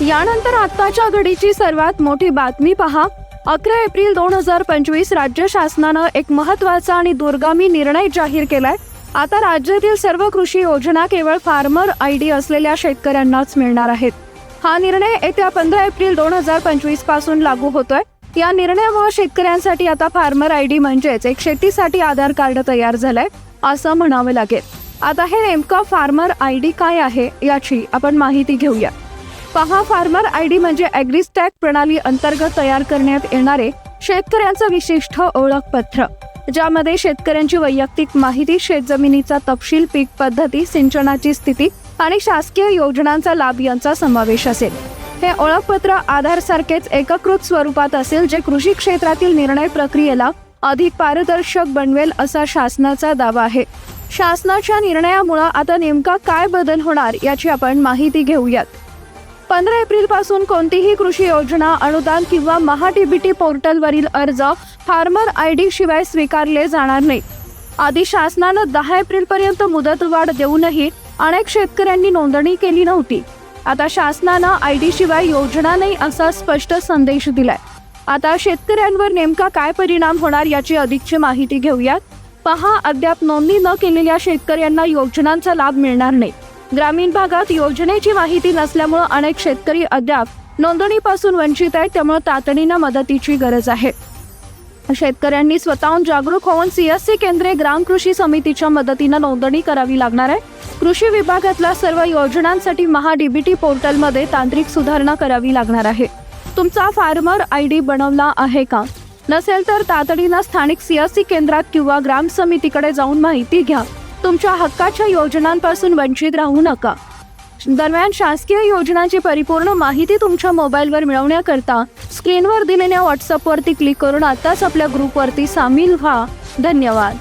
यानंतर आत्ताच्या घडीची सर्वात मोठी बातमी पहा. अकरा एप्रिल दोन हजार पंचवीस राज्य शासनानं एक महत्त्वाचा आणि दूरगामी निर्णय जाहीर केलाय. आता राज्यातील सर्व कृषी योजना केवळ फार्मर आय डी असलेल्या शेतकऱ्यांनाच मिळणार आहेत. हा निर्णय येत्या पंधरा एप्रिल दोन हजार पंचवीसपासून लागू होतोय. या निर्णयामुळे शेतकऱ्यांसाठी आता फार्मर आय डी म्हणजेच एक शेतीसाठी आधार कार्ड तयार झालंय असं म्हणावं लागेल. आता हे नेमकं फार्मर आय डी काय आहे याची आपण माहिती घेऊया. पहा फार्मर आय डी म्हणजे ॲग्रिस्टॅक प्रणाली अंतर्गत तयार करण्यात येणारे शेतकऱ्यांचं विशिष्ट ओळखपत्र ज्यामध्ये शेतकऱ्यांची वैयक्तिक माहिती शेतजमिनीचा तपशील पीक पद्धती सिंचनाची स्थिती आणि शासकीय योजनांचा लाभ यांचा समावेश असेल. हे ओळखपत्र आधारसारखेच एककृत स्वरूपात असेल जे कृषी क्षेत्रातील निर्णय प्रक्रियेला अधिक पारदर्शक बनवेल असा शासनाचा दावा आहे. शासनाच्या निर्णयामुळं आता नेमका काय बदल होणार याची आपण माहिती घेऊयात. पंधरा एप्रिलपासून कोणतीही कृषी योजना अनुदान किंवा महाडीबीटी पोर्टलवरील अर्ज फार्मर आय डी शिवाय स्वीकारले जाणार नाही. आधी शासनानं दहा एप्रिल पर्यंत मुदतवाढ देऊनही अनेक शेतकऱ्यांनी नोंदणी केली नव्हती. आता शासनानं आय डी शिवाय योजना नाही असा स्पष्ट संदेश दिलाय. आता शेतकऱ्यांवर नेमका काय परिणाम होणार याची अधिकची माहिती घेऊयात. पहा अद्याप नोंदणी न केलेल्या शेतकऱ्यांना योजनांचा लाभ मिळणार नाही. ग्रामीण भागात योजनेची माहिती नसल्यामुळं अनेक शेतकरी अद्याप नोंदणीपासून वंचित आहेत त्यामुळे तातडीनं मदतीची गरज आहे. शेतकऱ्यांनी स्वतःहून जागरूक होऊन सीएससी केंद्रे ग्राम कृषी समितीच्या मदतीनं नोंदणी करावी लागणार आहे. कृषी विभागातल्या सर्व योजनांसाठी महा डीबीटी पोर्टलमध्ये तांत्रिक सुधारणा करावी लागणार आहे. तुमचा फार्मर आय डी बनवला आहे का? नसेल तर तातडीनं स्थानिक सीएससी केंद्रात किंवा ग्राम समितीकडे जाऊन माहिती घ्या. तुमच्या हक्काच्या योजनांपासून वंचित राहू नका. दरम्यान शासकीय योजनांची परिपूर्ण माहिती तुमच्या मोबाईलवर मिळवण्याकरता स्क्रीनवर दिलेल्या व्हॉट्सअपवरती क्लिक करून आताच आपल्या ग्रुपवरती सामील व्हा. धन्यवाद.